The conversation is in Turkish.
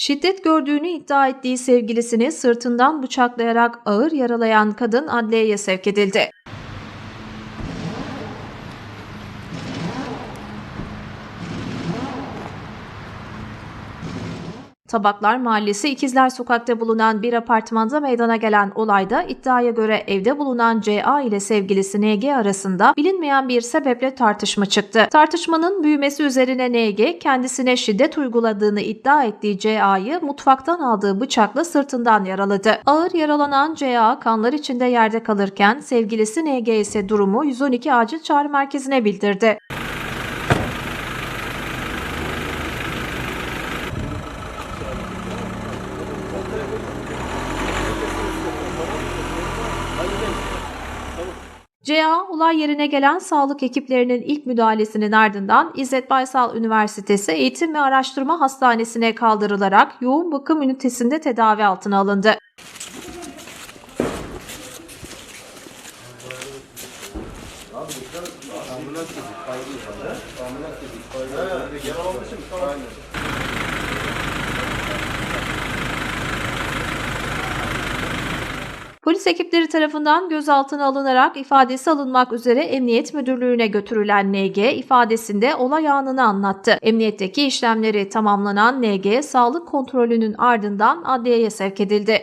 Şiddet gördüğünü iddia ettiği sevgilisini sırtından bıçaklayarak ağır yaralayan kadın adliyeye sevk edildi. Tabaklar Mahallesi İkizler Sokak'ta bulunan bir apartmanda meydana gelen olayda iddiaya göre evde bulunan CA ile sevgilisi NG arasında bilinmeyen bir sebeple tartışma çıktı. Tartışmanın büyümesi üzerine NG kendisine şiddet uyguladığını iddia ettiği CA'yı mutfaktan aldığı bıçakla sırtından yaraladı. Ağır yaralanan CA kanlar içinde yerde kalırken sevgilisi NG ise durumu 112 acil çağrı merkezine bildirdi. CA olay yerine gelen sağlık ekiplerinin ilk müdahalesinin ardından İzzet Baysal Üniversitesi Eğitim ve Araştırma Hastanesi'ne kaldırılarak yoğun bakım ünitesinde tedavi altına alındı. Polis ekipleri tarafından gözaltına alınarak ifadesi alınmak üzere Emniyet Müdürlüğü'ne götürülen NG ifadesinde olay anını anlattı. Emniyetteki işlemleri tamamlanan NG sağlık kontrolünün ardından adliyeye sevk edildi.